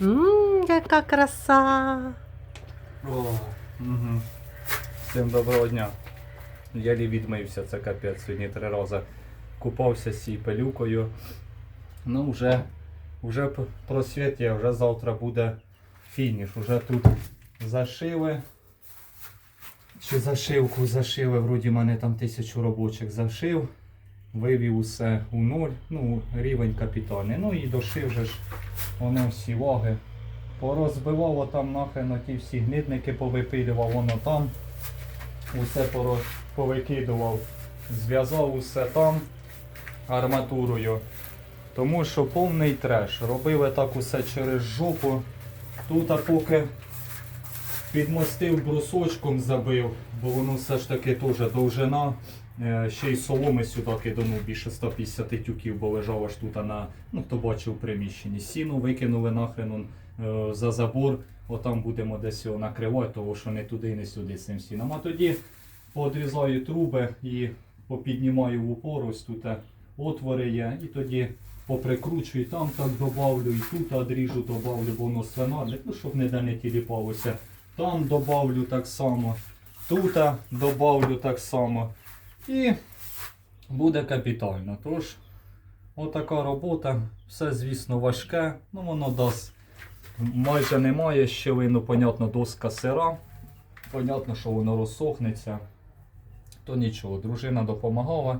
Ммм, яка краса. О, угу. Всім доброго дня. Я лі відмився, це капець сьогодні три рази. Купався з цією пилюкою. Ну, вже, вже просвіт є, вже завтра буде фініш. Уже тут зашили. Чи зашивку зашили, вроді мене там тисячу робочих зашив. Вивів усе у ноль, ну, рівень капітальний. Ну і дошив же ж вони всі ваги. Порозбивало там нахрен ті всі гнидники повипилював, воно там. Усе повикидував, зв'язав усе там арматурою. Тому що повний треш. Робили так усе через жопу. Тут а поки підмостив брусочком забив, бо воно все ж таки теж довжина. Е, Ще й соломи сюди киданув більше 150 тюків, бо лежав аж тут на, ну хто бачив приміщенні. Сіну викинули нахрен е, за забор, отам будемо десь його накривати, тому що не туди, не сюди з цим сіном. А тоді подрізаю труби і попіднімаю в упор, ось тут е, отвори є, і тоді поприкручую, там так добавлю, і тут одріжу, добавлю, бо воно свинарник, ну щоб ніде не тіліпалося. Там добавлю так само, тут добавлю так само. І буде капітально. Тож, отака робота. Все, звісно, важке. Ну, воно дасть майже немає щелину, понятно, доска сира. Понятно, що воно розсохнеться. То нічого, дружина допомагала.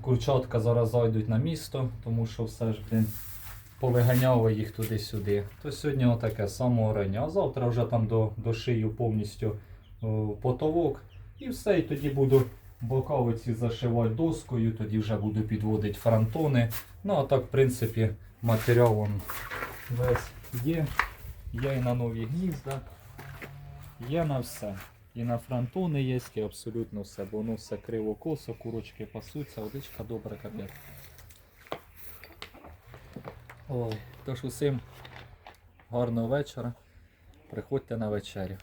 Курчатка зараз зайдуть на місто, тому що все ж, блін, повиганяли їх туди-сюди. То сьогодні отаке самоорення. А завтра вже там до, дошию повністю о, потолок. І все, і тоді буду боковиці зашивати доскою, тоді вже буду підводити фронтони. Ну а так, в принципі, матеріал он весь є. Є і на нові гнізда, є на все. І на фронтони є, і абсолютно все, бо воно все криво косо, курочки пасуться, водичка добра капець. Ой, тож усім гарного вечора. Приходьте на вечерю.